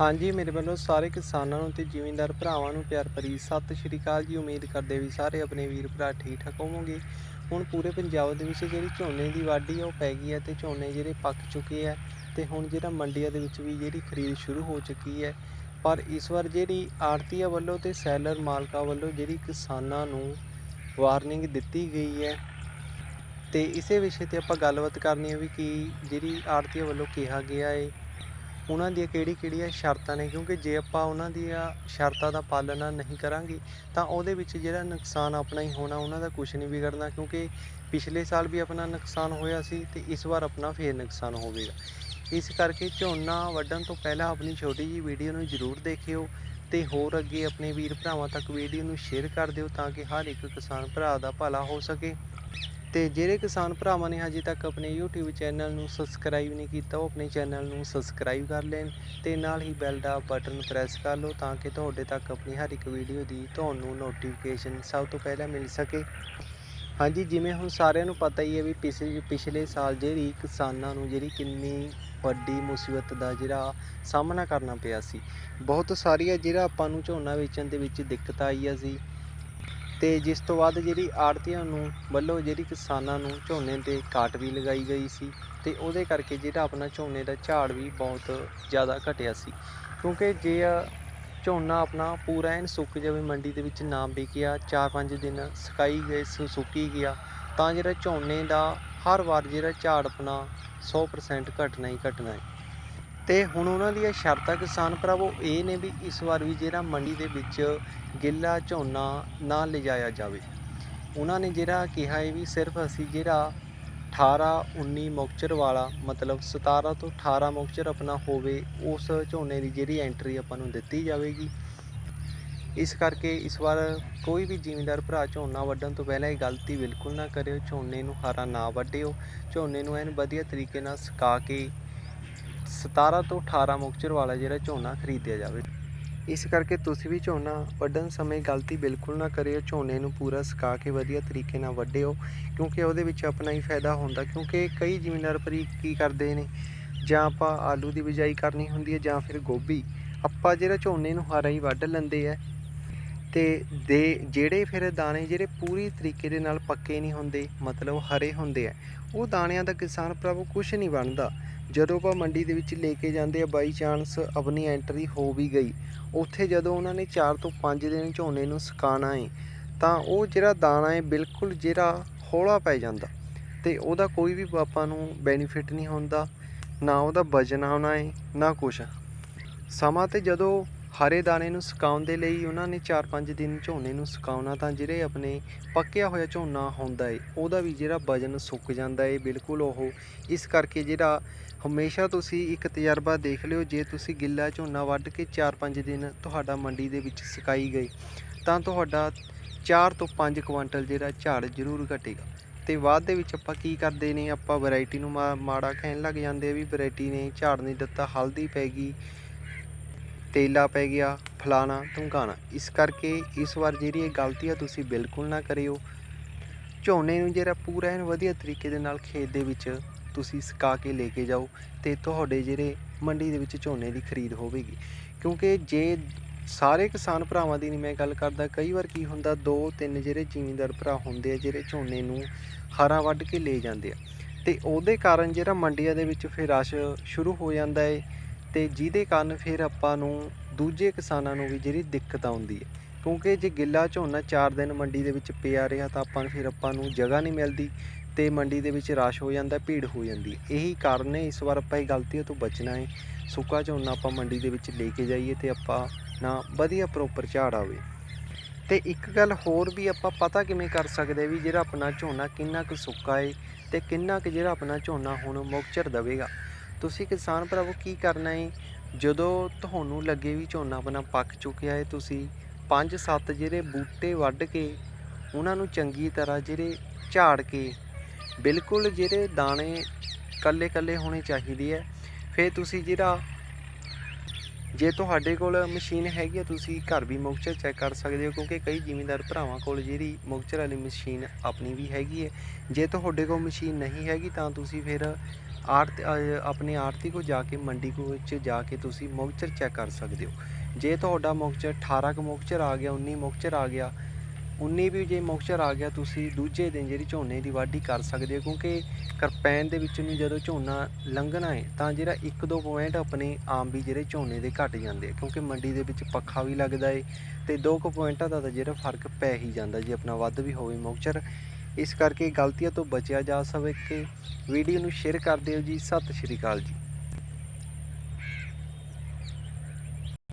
ਹਾਂਜੀ, ਮੇਰੇ ਵੱਲੋਂ ਸਾਰੇ ਕਿਸਾਨਾਂ ਨੂੰ ਤੇ ਜ਼ਿਮੀਂਦਾਰ ਭਰਾਵਾਂ ਨੂੰ ਪਿਆਰ ਭਰੀ ਸਤਿ ਸ਼੍ਰੀ ਅਕਾਲ ਜੀ। ਉਮੀਦ ਕਰਦੇ ਵੀ ਸਾਰੇ ਆਪਣੇ ਵੀਰ ਭਰਾ ਠੀਕ ਠਾਕ ਹੋਵੋਗੇ। ਹੁਣ ਪੂਰੇ ਪੰਜਾਬ ਦੇ ਵਿੱਚ ਜਿਹੜੀ ਝੋਨੇ ਦੀ ਵਾਢੀ ਆ, ਉਹ ਪੈ ਗਈ ਹੈ ਤੇ ਝੋਨੇ ਜਿਹੜੇ ਪੱਕ ਚੁੱਕੇ ਆ ਤੇ ਹੁਣ ਜਿਹੜਾ ਮੰਡੀਆਂ ਦੇ ਵਿੱਚ ਵੀ ਜਿਹੜੀ ਖਰੀਦ ਸ਼ੁਰੂ ਹੋ ਚੁੱਕੀ ਹੈ। ਪਰ ਇਸ ਵਾਰ ਜਿਹੜੀ ਆੜਤੀਆ ਵੱਲੋਂ ਤੇ ਸੈਲਰ ਮਾਲਕਾਂ ਵੱਲੋਂ ਜਿਹੜੀ ਕਿਸਾਨਾਂ ਨੂੰ ਵਾਰਨਿੰਗ ਦਿੱਤੀ ਗਈ ਹੈ ਤੇ ਇਸੇ ਵਿਸ਼ੇ ਤੇ ਆਪਾਂ ਗੱਲਬਾਤ ਕਰਨੀ ਹੈ ਵੀ ਕਿ ਜਿਹੜੀ ਆੜਤੀਆ ਵੱਲੋਂ ਕਿਹਾ ਗਿਆ ਹੈ ਉਹਨਾਂ ਦੀਆਂ ਕਿਹੜੀ ਕਿਹੜੀਆਂ ਸ਼ਰਤਾਂ ਨੇ? ਕਿਉਂਕਿ ਜੇ ਆਪਾਂ ਉਹਨਾਂ ਦੀਆਂ ਸ਼ਰਤਾਂ ਦਾ ਪਾਲਣਾ ਨਹੀਂ ਕਰਾਂਗੇ, ਤਾਂ ਉਹਦੇ ਵਿੱਚ ਜਿਹੜਾ ਨੁਕਸਾਨ ਆਪਣਾ ਹੀ ਹੋਣਾ, ਉਹਨਾਂ ਦਾ ਕੁਝ ਨਹੀਂ ਵਿਗੜਨਾ। ਕਿਉਂਕਿ ਪਿਛਲੇ ਸਾਲ ਵੀ ਆਪਣਾ ਨੁਕਸਾਨ ਹੋਇਆ ਸੀ ਤੇ ਇਸ ਵਾਰ ਆਪਣਾ ਫੇਰ ਨੁਕਸਾਨ ਹੋਵੇਗਾ। ਇਸ ਕਰਕੇ ਝੋਨਾ ਵੱਢਣ ਤੋਂ ਪਹਿਲਾਂ ਆਪਣੀ ਛੋਟੀ ਜਿਹੀ ਵੀਡੀਓ ਨੂੰ ਜ਼ਰੂਰ ਦੇਖਿਓ ਤੇ ਹੋਰ ਅੱਗੇ ਆਪਣੇ ਵੀਰ ਭਰਾਵਾਂ ਤੱਕ ਵੀਡੀਓ ਨੂੰ ਸ਼ੇਅਰ ਕਰ ਦਿਓ ਤਾਂ ਕਿ ਹਰ ਇੱਕ ਕਿਸਾਨ ਭਰਾ ਦਾ ਭਲਾ ਹੋ ਸਕੇ। ਤੇ ਜਿਹੜੇ ਕਿਸਾਨ ਭਰਾਵਾਂ ਨੇ ਹਜੇ ਤੱਕ ਆਪਣੇ YouTube ਚੈਨਲ ਨੂੰ ਸਬਸਕ੍ਰਾਈਬ ਨਹੀਂ ਕੀਤਾ, ਉਹ ਆਪਣੇ ਚੈਨਲ ਨੂੰ ਸਬਸਕ੍ਰਾਈਬ ਕਰ ਲੈਣ ਤੇ ਨਾਲ ਹੀ ਬੈਲ ਦਾ ਬਟਨ ਪ੍ਰੈਸ ਕਰ ਲਓ ਤਾਂ ਕਿ ਤੁਹਾਡੇ ਤੱਕ ਆਪਣੀ ਹਰ ਇੱਕ ਵੀਡੀਓ ਦੀ ਤੁਹਾਨੂੰ ਨੋਟੀਫਿਕੇਸ਼ਨ ਸਭ ਤੋਂ ਪਹਿਲਾਂ ਮਿਲ ਸਕੇ। ਹਾਂਜੀ, ਜਿਵੇਂ ਹੁਣ ਸਾਰਿਆਂ ਨੂੰ ਪਤਾ ਹੀ ਹੈ ਵੀ ਪਿਛਲੇ ਪਿਛਲੇ ਸਾਲ ਜਿਹੜੀ ਕਿਸਾਨਾਂ ਨੂੰ ਜਿਹੜੀ ਕਿੰਨੀ ਵੱਡੀ ਮੁਸੀਬਤ ਦਾ ਜਿਹੜਾ ਸਾਹਮਣਾ ਕਰਨਾ ਪਿਆ ਸੀ। ਬਹੁਤ ਸਾਰੀਆਂ ਜਿਹੜਾ ਆਪਾਂ ਨੂੰ ਝੋਨਾ ਵੇਚਣ ਦੇ ਵਿੱਚ ਦਿੱਕਤ ਆਈ ਆ ਸੀ। ਤੇ ਜਿਸ ਤੋਂ ਬਾਅਦ ਜਿਹੜੀ ਆੜਤੀਆਂ ਨੂੰ ਵੱਲੋਂ ਜਿਹੜੀ ਕਿਸਾਨਾਂ ਨੂੰ ਝੋਨੇ ਤੇ ਕਾਟ ਵੀ ਲਗਾਈ ਗਈ ਸੀ ਤੇ ਉਹਦੇ ਕਰਕੇ ਜਿਹੜਾ ਆਪਣਾ ਝੋਨੇ ਦਾ ਝਾੜ ਵੀ ਬਹੁਤ ਜ਼ਿਆਦਾ ਘਟਿਆ ਸੀ। ਕਿਉਂਕਿ ਜੇ ਝੋਨਾ ਆਪਣਾ ਪੂਰਾ ਐਨ ਸੁੱਕ ਜਾਵੇ, ਮੰਡੀ ਦੇ ਵਿੱਚ ਨਾ ਵਿਕਿਆ 4-5 ਦਿਨ ਸੁਕਾਈ ਗਏ, ਸੁ- ਸੁੱਕੀ ਗਿਆ, ਤਾਂ ਜਿਹੜਾ ਝੋਨੇ ਦਾ ਹਰ ਵਾਰ ਜਿਹੜਾ ਝਾੜ ਆਪਣਾ 100% ਘਟਣਾ ਹੀ ਘਟਣਾ ਹੈ। ਤੇ ਹੁਣ ਉਹਨਾਂ ਦੀਆਂ ਸ਼ਰਤਾਂ ਕਿਸਾਨ ਭਰਾਵੋ, ਇਹ ਨੇ ਵੀ ਇਸ ਵਾਰ ਵੀ ਜਿਹੜਾ ਮੰਡੀ ਦੇ ਵਿੱਚ ਗਿੱਲਾ ਝੋਨਾ ਨਾ ਲਿਜਾਇਆ ਜਾਵੇ। ਉਹਨਾਂ ਨੇ ਜਿਹੜਾ ਕਿਹਾ ਹੈ ਵੀ ਸਿਰਫ ਅਸੀਂ ਜਿਹੜਾ 18 19 ਮੌਕਚਰ ਵਾਲਾ, ਮਤਲਬ 17 ਤੋਂ 18 ਮੌਕਚਰ ਆਪਣਾ ਹੋਵੇ, ਉਸ ਝੋਨੇ ਦੀ ਜਿਹੜੀ ਐਂਟਰੀ ਆਪਾਂ ਨੂੰ ਦਿੱਤੀ ਜਾਵੇਗੀ। ਇਸ ਕਰਕੇ ਇਸ ਵਾਰ ਕੋਈ ਵੀ ਜ਼ਿਮੀਂਦਾਰ ਭਰਾ ਝੋਨਾ ਵੱਢਣ ਤੋਂ ਪਹਿਲਾਂ ਇਹ ਗਲਤੀ ਬਿਲਕੁਲ ਨਾ ਕਰਿਓ, ਝੋਨੇ ਨੂੰ ਹਾਰਾ ਨਾ ਵੱਢਿਓ, ਝੋਨੇ ਨੂੰ ਐਨ ਵਧੀਆ ਤਰੀਕੇ ਨਾਲ ਸੁਕਾ ਕੇ 17 ਤੋਂ 18 ਮੁਕਚਰ ਵਾਲਾ ਜਿਹੜਾ ਝੋਨਾ ਖਰੀਦਿਆ ਜਾਵੇ। ਇਸ ਕਰਕੇ ਤੁਸੀਂ ਵੀ ਝੋਨਾ ਵੱਢਣ ਸਮੇਂ ਗਲਤੀ ਬਿਲਕੁਲ ਨਾ ਕਰਿਓ, ਝੋਨੇ ਨੂੰ ਪੂਰਾ ਸੁਕਾ ਕੇ ਵਧੀਆ ਤਰੀਕੇ ਨਾਲ ਵੱਢਿਓ, ਕਿਉਂਕਿ ਉਹਦੇ ਵਿੱਚ ਆਪਣਾ ਹੀ ਫਾਇਦਾ ਹੁੰਦਾ, ਕਿਉਂਕਿ ਕਈ ਜ਼ਿਮੀਂਦਾਰ ਭਰੀ ਕੀ ਕਰਦੇ ਨੇ, ਜਾਂ ਆਪਾਂ ਆਲੂ ਦੀ ਬਿਜਾਈ ਕਰਨੀ ਹੁੰਦੀ ਹੈ, ਜਾਂ ਫਿਰ ਗੋਭੀ, ਆਪਾਂ ਜਿਹੜਾ ਝੋਨੇ ਨੂੰ ਹਰਾ ਹੀ ਵੱਢ ਲੈਂਦੇ ਆ। ਤੇ ਦੇ, ਜਿਹੜੇ ਫਿਰ ਦਾਣੇ ਜਿਹੜੇ ਪੂਰੀ ਤਰੀਕੇ ਦੇ ਨਾਲ ਪੱਕੇ ਨਹੀਂ ਹੁੰਦੇ, ਮਤਲਬ ਹਰੇ ਹੁੰਦੇ ਆ, ਉਹ ਦਾਣਿਆਂ ਦਾ ਕਿਸਾਨ ਪ੍ਰਭੂ ਕੁਝ ਨਹੀਂ ਬਣਦਾ। ਜਦੋਂ ਆਪਾਂ ਮੰਡੀ ਦੇ ਵਿੱਚ ਲੈ ਕੇ ਜਾਂਦੇ ਆ ਬਾਈ ਚਾਂਸ ਆਪਣੀ ਐਂਟਰੀ ਹੋ ਵੀ ਗਈ। ਉੱਥੇ ਜਦੋਂ ਉਹਨਾਂ ਨੇ 4 ਤੋਂ 5 ਦਿਨ ਝੋਨੇ ਨੂੰ ਸੁਕਾਉਣਾ ਹੈ ਤਾਂ ਉਹ ਜਿਹੜਾ ਦਾਣਾ ਹੈ ਬਿਲਕੁਲ ਜਿਹੜਾ ਹੌਲਾ ਪੈ ਜਾਂਦਾ। ਤੇ ਉਹਦਾ ਕੋਈ ਵੀ ਆਪਾਂ ਨੂੰ ਬੈਨੀਫਿਟ ਨਹੀਂ ਹੁੰਦਾ, ਨਾ ਉਹਦਾ ਵਜਨ ਆਉਣਾ ਹੈ ਨਾ ਕੁਛ। ਸਮਾਂ ਤੇ ਜਦੋਂ ਹਰੇ ਦਾਣੇ ਨੂੰ ਸੁਕਾਉਣ ਦੇ ਲਈ ਉਹਨਾਂ ਨੇ 4-5 ਦਿਨ ਝੋਨੇ ਨੂੰ ਸੁਕਾਉਣਾ ਤਾਂ ਜਿਹੜੇ ਆਪਣੇ ਪੱਕਿਆ ਹੋਇਆ ਝੋਨਾ ਹੁੰਦਾ ਏ, ਉਹਦਾ ਵੀ ਜਿਹੜਾ ਵਜਨ ਸੁੱਕ ਜਾਂਦਾ ਏ ਬਿਲਕੁਲ ਉਹ। ਇਸ ਕਰਕੇ ਜਿਹੜਾ ਹਮੇਸ਼ਾ ਤੁਸੀਂ ਇੱਕ ਤਜਰਬਾ ਦੇਖ ਲਿਓ, ਜੇ ਤੁਸੀਂ ਗਿੱਲਾ ਝੋਨਾ ਵੱਢ ਕੇ 4-5 ਦਿਨ ਤੁਹਾਡਾ ਮੰਡੀ ਦੇ ਵਿੱਚ ਸੁਕਾਈ ਗਈ ਤਾਂ ਤੁਹਾਡਾ 4 ਤੋਂ 5 ਕੁਆਂਟਲ ਜਿਹੜਾ ਝਾੜ ਜ਼ਰੂਰ ਘਟੇਗਾ। ਤੇ ਬਾਅਦ ਦੇ ਵਿੱਚ ਆਪਾਂ ਕੀ ਕਰਦੇ ਨੇ, ਆਪਾਂ ਵੈਰਾਈਟੀ ਨੂੰ ਮਾ- ਮਾੜਾ ਕਹਿਣ ਲੱਗ ਜਾਂਦੇ ਆ ਵੀ ਵੈਰਾਈਟੀ ਨੇ, ਝਾੜ ਨਹੀਂ ਦਿੱਤਾ, ਹਲਦੀ ਪੈ ਗਈ ਤੇਲਾ ਪੈ ਗਿਆ, ਫਲਾਣਾ, ਧਮਕਾਣਾ। ਇਸ ਕਰਕੇ ਇਸ ਵਾਰ ਜਿਹੜੀ ਇਹ ਗਲਤੀ ਆ, ਤੁਸੀਂ ਬਿਲਕੁਲ ਨਾ ਕਰਿਓ। ਝੋਨੇ ਨੂੰ ਜਿਹੜਾ ਪੂਰਾ ਐਨ ਵਧੀਆ ਤਰੀਕੇ ਦੇ ਨਾਲ ਖੇਤ ਦੇ ਵਿੱਚ ਤੁਸੀਂ ਸੁਕਾ ਕੇ ਲੈ ਕੇ ਜਾਓ ਤੇ ਤੁਹਾਡੇ ਜਿਹੜੇ ਮੰਡੀ ਦੇ ਵਿੱਚ ਝੋਨੇ ਦੀ ਖਰੀਦ ਹੋਵੇਗੀ। ਕਿਉਂਕਿ ਜੇ ਸਾਰੇ ਕਿਸਾਨ ਭਰਾਵਾਂ ਦੀ ਨਹੀਂ ਮੈਂ ਗੱਲ ਕਰਦਾ, ਕਈ ਵਾਰ ਕੀ ਹੁੰਦਾ, ਦੋ ਤਿੰਨ ਜਿਹੜੇ ਜ਼ਿਮੀਂਦਾਰ ਭਰਾ ਹੁੰਦੇ ਆ, ਜਿਹੜੇ ਝੋਨੇ ਨੂੰ ਹਰਾ ਵੱਢ ਕੇ ਲੈ ਜਾਂਦੇ ਆ। ਤੇ ਉਹਦੇ ਕਾਰਨ ਜਿਹੜਾ ਮੰਡੀਆਂ ਦੇ ਵਿੱਚ ਫਿਰ ਰਸ਼ ਸ਼ੁਰੂ ਹੋ ਜਾਂਦਾ ਹੈ ਤੇ ਜਿਹਦੇ ਕਾਰਨ ਫਿਰ ਆਪਾਂ ਨੂੰ ਦੂਜੇ ਕਿਸਾਨਾਂ ਨੂੰ ਵੀ ਜਿਹੜੀ ਦਿੱਕਤ ਆਉਂਦੀ ਹੈ। ਕਿਉਂਕਿ ਜੇ ਗਿੱਲਾ ਝੋਨਾ 4 ਦਿਨ ਮੰਡੀ ਦੇ ਵਿੱਚ ਪਿਆ ਰਿਹਾ ਤਾਂ ਆਪਾਂ ਨੂੰ ਫਿਰ ਆਪਾਂ ਨੂੰ ਜਗ੍ਹਾ ਨਹੀਂ ਮਿਲਦੀ ਤੇ ਮੰਡੀ ਦੇ ਵਿੱਚ ਰਸ਼ ਹੋ ਜਾਂਦਾ, ਭੀੜ ਹੋ ਜਾਂਦੀ ਇਹੀ ਕਾਰਨ ਹੈ, ਇਸ ਵਾਰ ਆਪਾਂ ਇਹ ਗਲਤੀਆਂ ਤੋਂ ਬਚਣਾ ਹੈ। ਸੁੱਕਾ ਝੋਨਾ ਆਪਾਂ ਮੰਡੀ ਦੇ ਵਿੱਚ ਲੈ ਕੇ ਜਾਈਏ ਤੇ ਆਪਾਂ ਨਾ ਵਧੀਆ ਪ੍ਰੋਪਰ ਝਾੜ ਆਵੇ। ਤੇ ਇੱਕ ਗੱਲ ਹੋਰ ਵੀ ਆਪਾਂ ਪਤਾ ਕਿਵੇਂ ਕਰ ਸਕਦੇ ਵੀ ਜਿਹੜਾ ਆਪਣਾ ਝੋਨਾ ਕਿੰਨਾ ਕੁ ਸੁੱਕਾ ਹੈ ਤੇ ਕਿੰਨਾ ਕੁ ਜਿਹੜਾ ਆਪਣਾ ਝੋਨਾ ਹੁਣ ਮੁਕਚਰ ਦਵੇਗਾ। ਤੁਸੀਂ ਕਿਸਾਨ ਭਰਾਵੋ, ਕੀ ਕਰਨਾ ਹੈ ਜਦੋਂ ਤੁਹਾਨੂੰ ਲੱਗੇ ਵੀ ਝੋਨਾ ਆਪਣਾ ਪੱਕ ਚੁੱਕਿਆ ਹੈ ਤੁਸੀਂ 5-7 ਜਿਹੜੇ ਬੂਟੇ ਵੱਢ ਕੇ ਉਹਨਾਂ ਨੂੰ ਚੰਗੀ ਤਰ੍ਹਾਂ ਜਿਹੜੇ ਝਾੜ ਕੇ ਬਿਲਕੁਲ ਜਿਹੜੇ ਦਾਣੇ ਕੱਲੇ ਕੱਲੇ ਹੋਣੇ ਚਾਹੀਦੇ ਹੈ ਫਿਰ ਤੁਸੀਂ ਜਿਹੜਾ ਜੇ ਤੁਹਾਡੇ ਕੋਲ ਮਸ਼ੀਨ ਹੈਗੀ ਆ, ਤੁਸੀਂ ਘਰ ਵੀ ਮੁਕਚਰ ਚੈੱਕ ਕਰ ਸਕਦੇ ਹੋ, ਕਿਉਂਕਿ ਕਈ ਜ਼ਿਮੀਂਦਾਰ ਭਰਾਵਾਂ ਕੋਲ ਜਿਹੜੀ ਮੁਕਚਰ ਵਾਲੀ ਮਸ਼ੀਨ ਆਪਣੀ ਵੀ ਹੈਗੀ ਹੈ ਜੇ ਤੁਹਾਡੇ ਕੋਲ ਮਸ਼ੀਨ ਨਹੀਂ ਹੈਗੀ, ਤਾਂ ਤੁਸੀਂ ਫਿਰ ਆੜਤ ਅ, ਆਪਣੇ ਆੜਤੀ ਕੋ ਜਾ ਕੇ ਮੰਡੀ ਕੋ ਵਿੱਚ ਜਾ ਕੇ ਤੁਸੀਂ ਮੁਕਚਰ ਚੈੱਕ ਕਰ ਸਕਦੇ ਹੋ। ਜੇ ਤੁਹਾਡਾ ਮੁਕਚਰ 18 ਕੁ ਮੁਕਚਰ ਆ ਗਿਆ 19 ਮੁਕਚਰ ਆ ਗਿਆ 19 ਵੀ ਜੇ ਮੁਕਚਰ ਆ ਗਿਆ ਤੁਸੀਂ ਦੂਜੇ ਦਿਨ ਜਿਹੜੀ ਝੋਨੇ ਦੀ ਵਾਢੀ ਕਰ ਸਕਦੇ ਹੋ ਕਿਉਂਕਿ ਕਰਪੈਨ ਦੇ ਵਿੱਚ ਨੂੰ ਜਦੋਂ ਝੋਨਾ ਲੰਘਣਾ ਹੈ ਤਾਂ ਜਿਹੜਾ 1-2 ਪੁਆਇੰਟ ਆਪਣੇ ਆਮ ਵੀ ਜਿਹੜੇ ਝੋਨੇ ਦੇ ਘਟ ਜਾਂਦੇ ਕਿਉਂਕਿ ਮੰਡੀ ਦੇ ਵਿੱਚ ਪੱਖਾ ਵੀ ਲੱਗਦਾ ਏ ਤੇ 2 ਕੁ ਪੁਆਇੰਟਾਂ ਦਾ ਤਾਂ ਜਿਹੜਾ ਫ਼ਰਕ ਪੈ ਹੀ ਜਾਂਦਾ ਜੇ ਆਪਣਾ ਵੱਧ ਵੀ ਹੋਵੇ ਮੁਕਚਰ। ਇਸ ਕਰਕੇ ਗਲਤੀਆਂ ਤੋਂ ਬਚਿਆ ਜਾ ਸਕੇ। ਵੀਡੀਓ ਨੂੰ ਸ਼ੇਅਰ ਕਰ ਦਿਓ ਜੀ। ਸਤਿ ਸ਼੍ਰੀ ਅਕਾਲ ਜੀ।